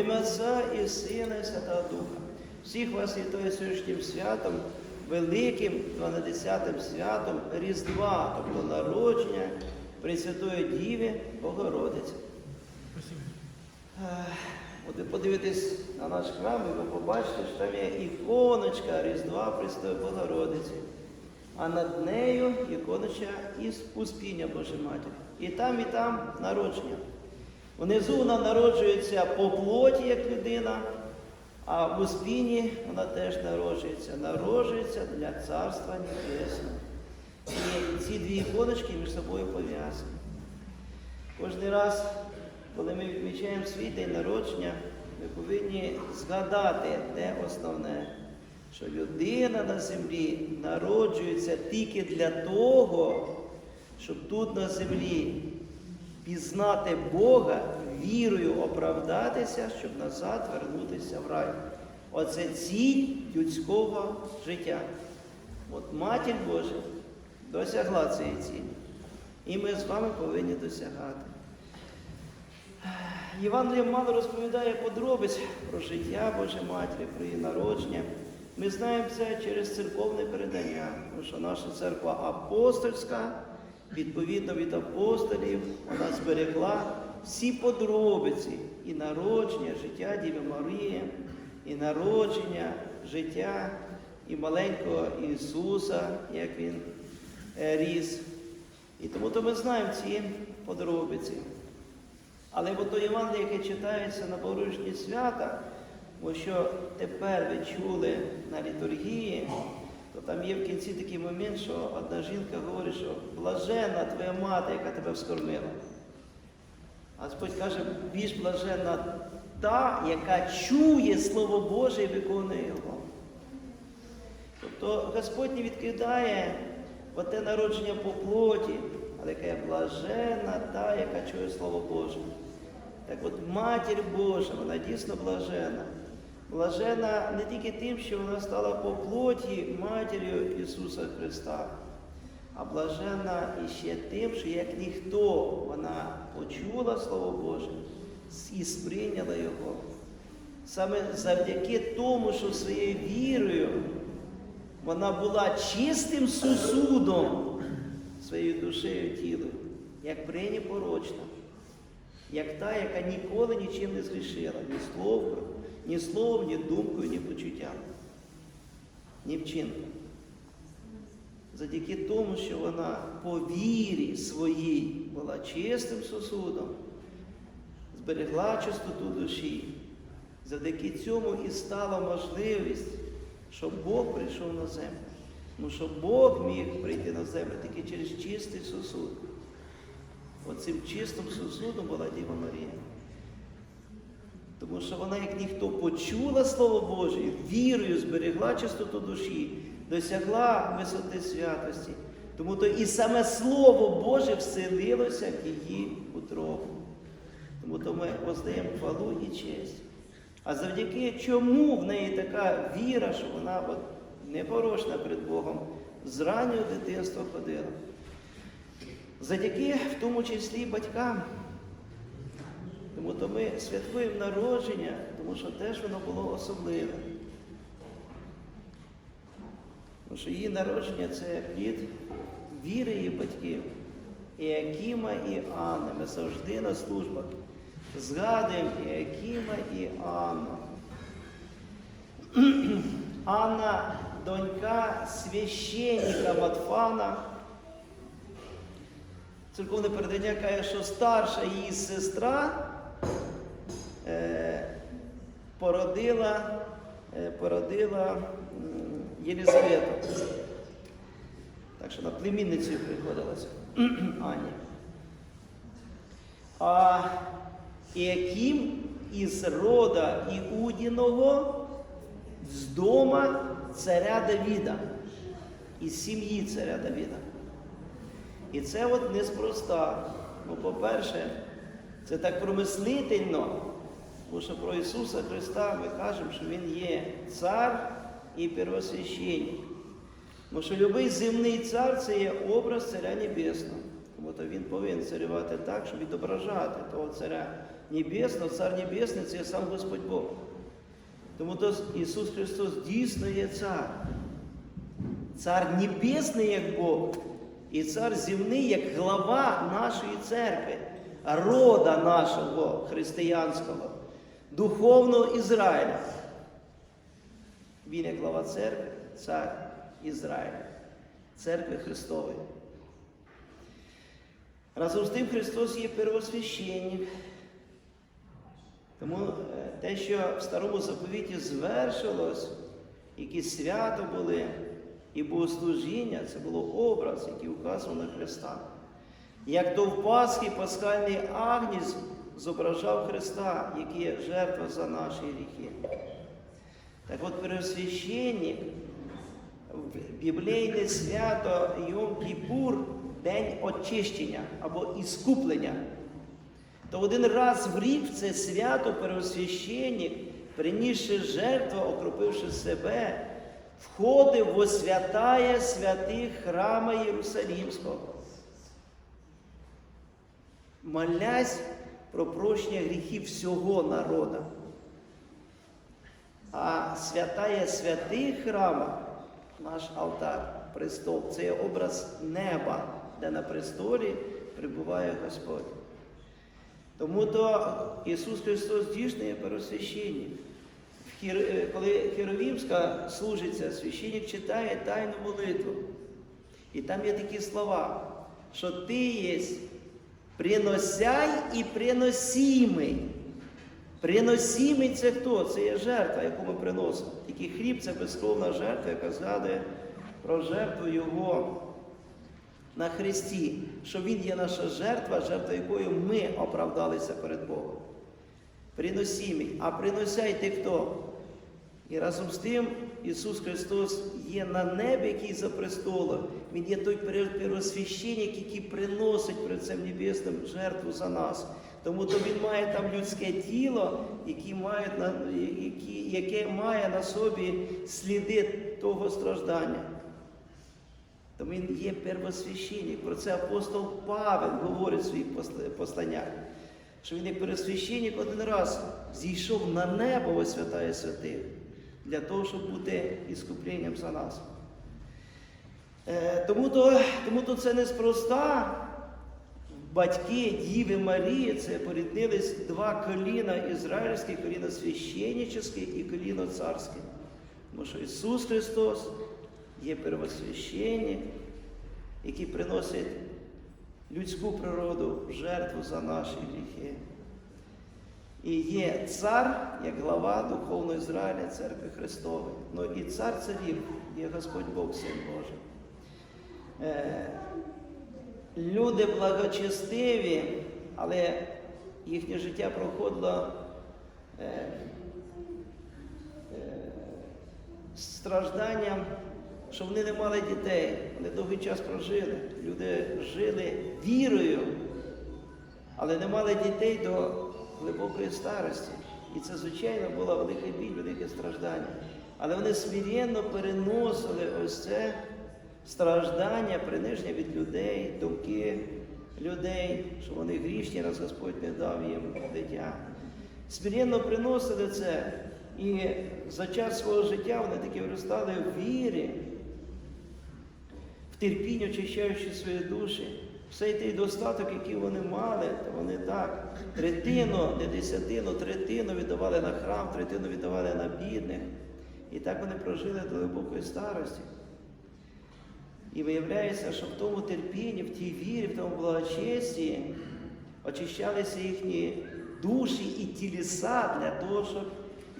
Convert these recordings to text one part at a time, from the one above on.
ім'я Отця і Сина, і Святого Духа. Всіх вас вітаю сьогоднішнім святом, великим 12 святом Різдва, тобто народження Пресвятої Діви Богородиці. Буде подивитись на наш храм, і ви побачите, що там є іконочка Різдва Пресвятої Богородиці. А над нею іконочка із Успіння Божої Матері. І там, і там народження. Внизу вона народжується по плоті, як людина, а в Успінні вона теж народжується. Народжується для Царства Небесного. І ці дві іконочки між собою пов'язані. Кожен раз, коли ми відмічаємо свій день народження, ми повинні згадати те основне, що людина на землі народжується тільки для того, щоб тут на землі пізнати Бога, вірою оправдатися, щоб назад вернутися в рай. Оце ціль людського життя. От Матір Божа досягла цієї цілі. І ми з вами повинні досягати. Євангеліє мало розповідає подробиць про життя Божої Матері, про її народження. Ми знаємо це через церковне передання, тому що наша церква апостольська, відповідно від апостолів, вона зберегла всі подробиці і народження, життя Діви Марії, і народження, життя і маленького Ісуса, як Він е, ріс. І тому то ми знаємо ці подробиці. Але от то Євангеліє, яке читається на Богородичні свята, бо що тепер ви чули на літургії, то там є в кінці такий момент, що одна жінка говорить, що блаженна твоя мати, яка тебе вскормила. А Господь каже, більш блаженна та, яка чує Слово Боже і виконує його. Тобто Господь не відкидає те народження по плоті, але яка блаженна та, яка чує Слово Боже. Так от Матір Божа, вона дійсно блажена. Блажена не тільки тим, що вона стала по плоті матір'ю Ісуса Христа, а блажена іще тим, що як ніхто вона почула Слово Боже і сприйняла Його. Саме завдяки тому, що своєю вірою вона була чистим сусудом своєю душею тілом, як прині порочна, як та, яка ніколи нічим не згрішила, ні словом, ні словом, ні думкою, ні почуттям, ні вчинком. Завдяки тому, що вона по вірі своїй була чистим сусудом, зберегла чистоту душі. Завдяки цьому і стала можливість, щоб Бог прийшов на землю. Ну, що Бог міг прийти на землю тільки через чистий сусуд. Оцим чистим сусудом була Діва Марія. Тому що вона, як ніхто, почула Слово Боже, вірою зберегла чистоту душі, досягла висоти святості. Тому то і саме Слово Боже вселилося в її утробу. Тому то ми воздаємо хвалу і честь. А завдяки чому в неї така віра, що вона от непорочна перед Богом, з раннього дитинства ходила. Завдяки в тому числі батькам. Тому то ми святкуємо народження, тому що теж воно було особливе. Тому що її народження це плід віри її батьків. І Акіма, і Анна. Ми завжди на службах згадуємо і Акіма, і Анну. Анна донька священника Матфана. Церковне передання каже, що старша її сестра породила, е, породила м, Так що на племінницею приходилася Аня. А Іаким із рода Іудіного з дома царя Давіда, із сім'ї царя Давіда. І це от неспроста. Ну, по-перше, це так промислительно, тому що про Ісуса Христа ми кажемо, що Він є цар і первосвященник. Тому що будь-який земний цар це є образ царя небесного. Тому то він повинен царювати так, щоб відображати того царя Небесного, Цар Небесний це є сам Господь Бог. Тому то Ісус Христос дійсно є цар. Цар небесний як Бог, і цар земний як глава нашої церкви, рода нашого християнського, духовного Ізраїля. Він як глава церкви, цар Ізраїля, церкви Христової. Разом з тим Христос є первосвященник. Тому е, те, що в старому заповіті звершилось, які свято були, і богослужіння, це було образ, який указував на Христа. Як то в Пасхі пасхальний агнець зображав Христа, який є жертва за наші гріхи. Так от первосвященник, в біблійне свято Йом-Кіпур, День очищення або іскуплення. То один раз в рік це свято первосвященник, принісши жертву, окропивши себе, входив во святая святих храма Єрусалімського, молясь про прощення гріхів всього народа. А святая святих храма, наш алтар, престол, це є образ неба, де на престолі прибуває Господь. Тому то Ісус Христос дійсно є первосвященник. Хір... е, Коли Херовімська служиться, священник читає тайну молитву. І там є такі слова, що ти є приносяй і приносимий. Приносимий це хто? Це є жертва, яку ми приносимо. Тільки хліб це безкровна жертва, яка згадує про жертву Його на Христі, що Він є наша жертва, жертва якою ми оправдалися перед Богом. Приносимий. А приносяйте хто? І разом з тим Ісус Христос є на небі, який за престолом. Він є той первосвященник, який приносить перед цим небесним жертву за нас. Тому то Він має там людське тіло, яке має на, які, яке має на собі сліди того страждання. Тому він є первосвященник. Про це апостол Павел говорить в своїх посланнях, що він як первосвященник один раз зійшов на небо во святая святих для того, щоб бути іскупленням за нас. Е, тому, то, тому то це неспроста. Батьки Діви Марії, це поріднились два коліна ізраїльське, коліно священническе і коліно царське. Тому що Ісус Христос є первосвященник, який приносить людську природу в жертву за наші гріхи. І є цар, як глава Духовного Ізраїля, церкви Христової. Ну і цар царів є Господь Бог, Син Божий. Е, люди благочестиві, але їхнє життя проходило е, е, стражданням, що вони не мали дітей, вони довгий час прожили. Люди жили вірою, але не мали дітей до глибокої старості. І це, звичайно, була велика біль, велике страждання. Але вони смиренно переносили ось це страждання, приниження від людей, думки людей, що вони грішні, раз Господь не дав їм дитя. Смиренно приносили це. І за час свого життя вони таки виростали в вірі, в терпінні, очищаючи свої душі. Все той достаток, який вони мали, то вони так, третину, не десятину, третину віддавали на храм, третину віддавали на бідних. І так вони прожили до глибокої старості. І виявляється, що в тому терпінні, в тій вірі, в тому благочесті очищалися їхні душі і тіліса для того, щоб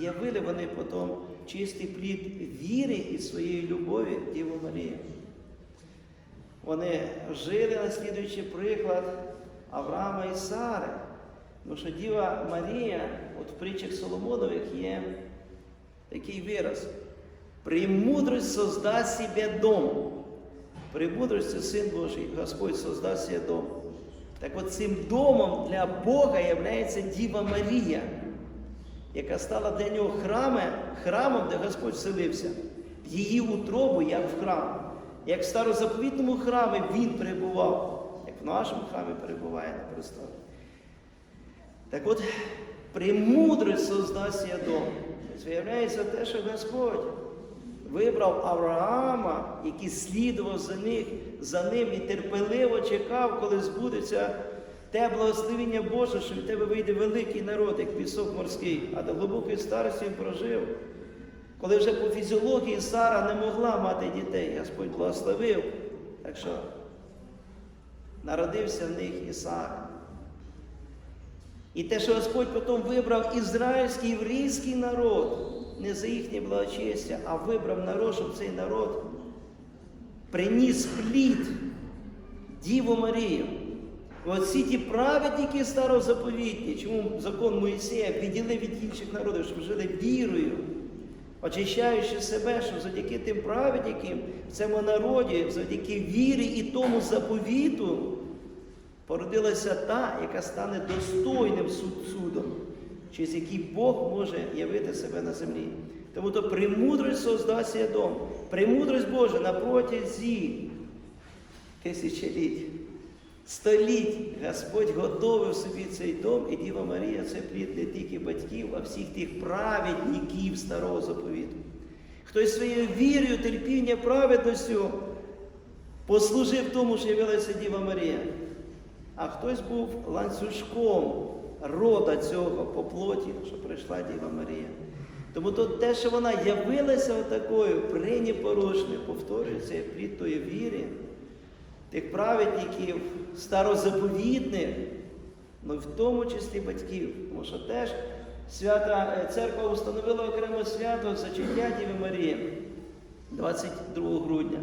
явили вони потім чистий плід віри і своєї любові Діву Марію. Вони жили, наслідуючи приклад Авраама і Сари. Тому що Діва Марія, от в притчах Соломонових є такий вираз. Премудрость создасть себе дом. Премудрості Син Божий, Господь создасть себе дом. Так от цим домом для Бога є Діва Марія, яка стала для нього храмом, храмом, де Господь вселився. Її утробу, як в храм. Як в старозаповітному храмі він перебував, як в нашому храмі перебуває на престолі. Так от, премудрость создасть я дом. Тобто Виявляється те, що Господь вибрав Авраама, який слідував за, них, за ним і терпеливо чекав, коли збудеться те благословення Боже, що від тебе вийде великий народ, як пісок морський, а до глибокої старості він прожив. Коли вже по фізіології Сара не могла мати дітей, Господь благословив. Так що народився в них Ісаак. І те, що Господь потім вибрав ізраїльський єврейський народ, не за їхнє благочестя, а вибрав народ, щоб цей народ приніс плід Діву Марію. І от всі ті праведники старозаповітні, чому закон Моїсея відділив від інших народів, щоб жили вірою, очищаючи себе, щоб завдяки тим праведникам в цьому народі, завдяки вірі і тому заповіту, породилася та, яка стане достойним суд судом, через який Бог може явити себе на землі. Тому то премудрость создасться дом, премудрость Божа на протязі тисячоліть, століть Господь готовив собі цей дом, і Діва Марія це плід не тільки батьків, а всіх тих праведників старого заповіту. Хтось своєю вірою, терпінням, праведністю послужив тому, що явилася Діва Марія. А хтось був ланцюжком рода цього по плоті, що прийшла Діва Марія. Тому то те, що вона явилася отакою, пренепорочною, повторюється, є плід тої віри, тих праведників, старозаповітних, ну в тому числі батьків. Тому що теж свята е, церква установила окремо свято зачаття Діви Марії 22 грудня.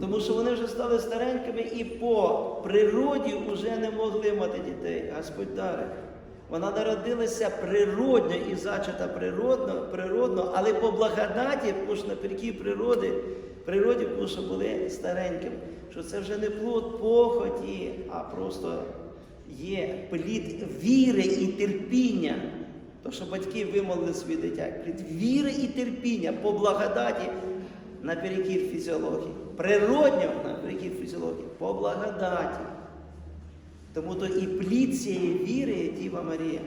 Тому що вони вже стали старенькими і по природі вже не могли мати дітей. Господь дарить. Вона народилася природньо і зачата природно, природно, але по благодаті, тому що наперекій природи, природі, тому що були старенькими. Що це вже не плод похоті, а просто є плід віри і терпіння. То, що батьки вимолили своє дитя, плід віри і терпіння по благодаті наперекір фізіології. Природньо наперекір фізіології, по благодаті. Тому то і плід цієї віри Діва Марія.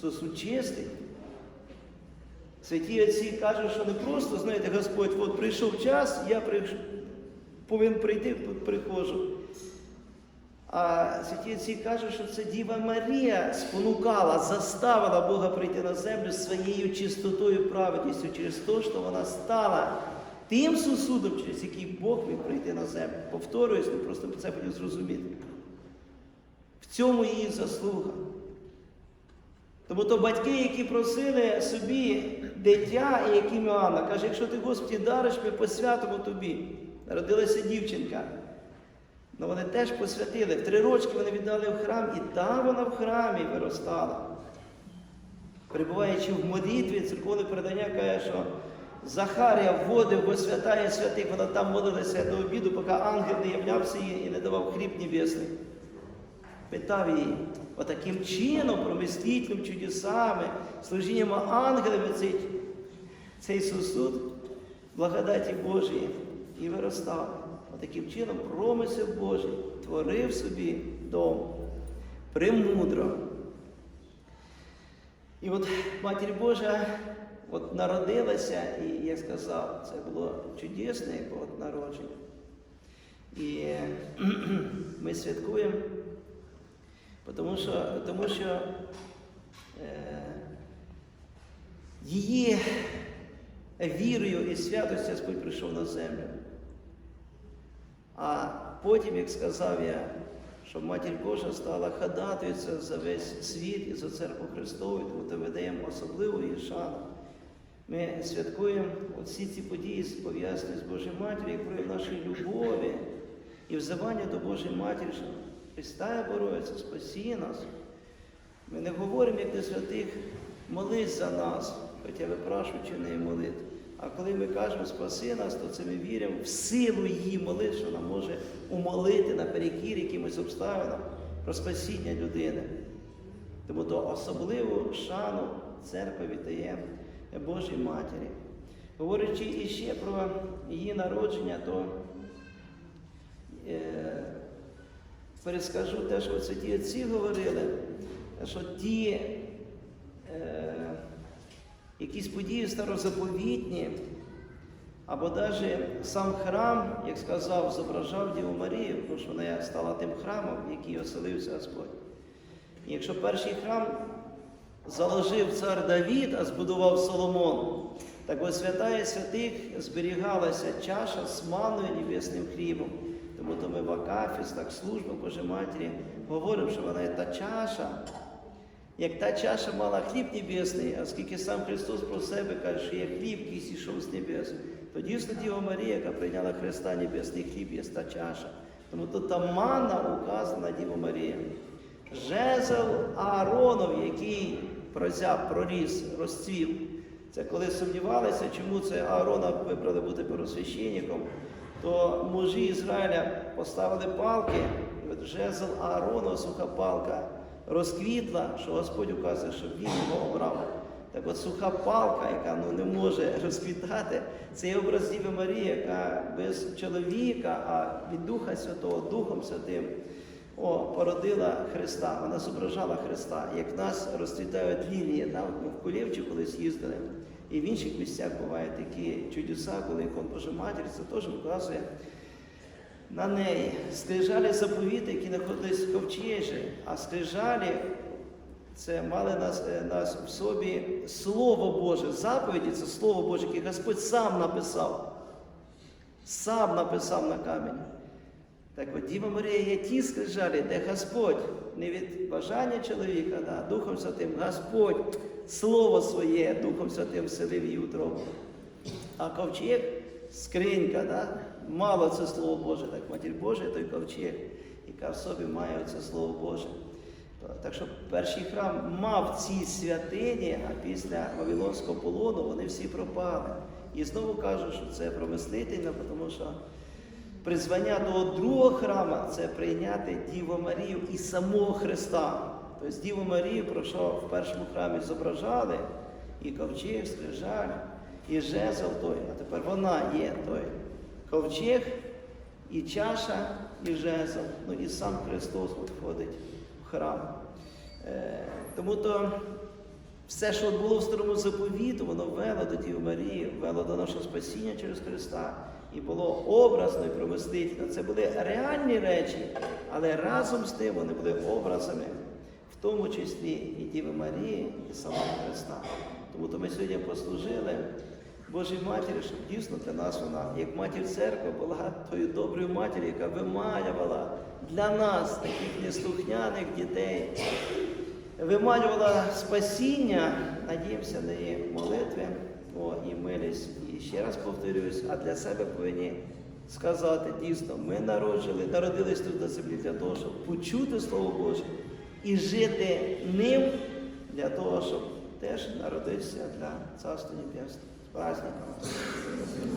Сосуд чистий. Святі отці кажуть, що не просто, знаєте, Господь, от прийшов час, я прийш... повинен прийти, приходжу. А святі отці кажуть, що це Діва Марія спонукала, заставила Бога прийти на землю своєю чистотою, праведністю, через те, що вона стала тим сусудом, через який Бог міг прийти на землю. Повторююсь, ви просто це хотів зрозуміти. В цьому її заслуга. Тому то батьки, які просили собі дитя, і яким Іоанна, каже, якщо ти Господі дариш, ми посвятимо тобі. Народилася дівчинка. Ну вони теж посвятили. Три рочки вони віддали в храм, і там вона в храмі виростала. Перебуваючи в молитві, церковне передання каже, що Захарія вводив во святая святих, вона там молилася до обіду, поки ангел не являвся їй і не давав хліб небесний. Питав її, отаким чином, промислітним чудесами, служінням ангелами цей, цей сосуд благодаті Божої і виростав. Отаким чином промисел Божий творив собі дом. Премудро. І от Матір Божа от народилася, і я сказав, це було чудесне народження. І ми святкуємо, тому що, тому що е, її вірою і святостю Господь прийшов на землю. А потім, як сказав я, щоб Матір Божа стала ходатайця за весь світ і за церкву Христову, тому то видаємо особливу її шану. Ми святкуємо всі ці події, пов'язані з Божою Матір'ю, як прояв нашої любові і взивання до Божої Матері, що Христа Бороться, спасі нас. Ми не говоримо, як до святих, молись за нас, хоча випрашуючи неї молитву. А коли ми кажемо спаси нас, то це ми віримо в силу її молитви, що вона може умолити наперекір якимось обставинам про спасіння людини. Тому то особливу шану церква віддає Божій Матері. Говорячи іще про її народження, то е, перескажу те, що святі отці говорили. що ті е, якісь події старозаповітні, або навіть сам храм, як сказав, зображав Діву Марію, тому що вона стала тим храмом, в який оселився Господь. І якщо перший храм заложив цар Давід, а збудував Соломон, так ось свята святих зберігалася чаша з манною небесним хлібом. Тому то ми в Акафіс, так служба Божої Матері, говоримо, що вона є та чаша, як та чаша мала хліб небесний, оскільки сам Христос про себе каже, що є хліб, який зійшов з небес, то дійсно Діва Марія, яка прийняла Христа Небесний хліб, є та чаша. Тому тут та манна указана на Діву Марію. Жезл Ааронов, який прозяв, проріс, розцвів. Це коли сумнівалися, чому це Аарона вибрали бути первосвященником, то мужі Ізраїля поставили палки, жезл Ааронова, суха палка, розквітла, що Господь указує, щоб він його обрав. Так от суха палка, яка ну, не може розквітати, це є образ Діви Марії, яка без чоловіка, а від Духа Святого, Духом Святим о, породила Христа. Вона зображала Христа. Як в нас розцвітають лілії, ми в Кулівчі колись їздили, і в інших місцях бувають такі чудеса, коли ікон Божа Матір, це теж вказує на неї. Скрижалі заповіти, які знаходились в ковчежі, а скрижалі це мали нас, е, нас в собі Слово Боже. Заповіді це Слово Боже, яке Господь сам написав. Сам написав на камені. Так от Діва Марія є ті скрижалі, де Господь не від бажання чоловіка, да, Духом Святим, Господь Слово своє Духом Святим вселив її утробу. А ковчег скринька, да? Мало це Слово Боже, так матір Божа, той ковчег, яка в собі має це Слово Боже. Так що перший храм мав ці святині, а після Вавилонського полону вони всі пропали. І знову кажу, що це промислительно, тому що призвання до другого храма це прийняти Діву Марію і самого Христа. Тобто Діву Марію, про що в першому храмі зображали, і ковчег, скрижаль, і жезл той, а тепер вона є той ковчег, і чаша, і жезл, ну і сам Христос входить в храм. Е, тому то все, що було в старому заповіту, воно вело до Діви Марії, вело до нашого спасіння через Христа. І було образно і промислительно. Це були реальні речі, але разом з тим вони були образами, в тому числі і Діви Марії, і самого Христа. Тому то ми сьогодні послужили Божій Матері, щоб дійсно для нас вона, як матір церкви, була тою доброю матір'ю, яка вималювала для нас, таких неслухняних дітей, вималювала спасіння, надіємося на її молитви о, і милість. І ще раз повторюсь, а для себе повинні сказати дійсно, ми народжили, народились тут на землі для того, щоб почути Слово Боже і жити ним для того, щоб теж народитися для Царства Небесного. З праздником!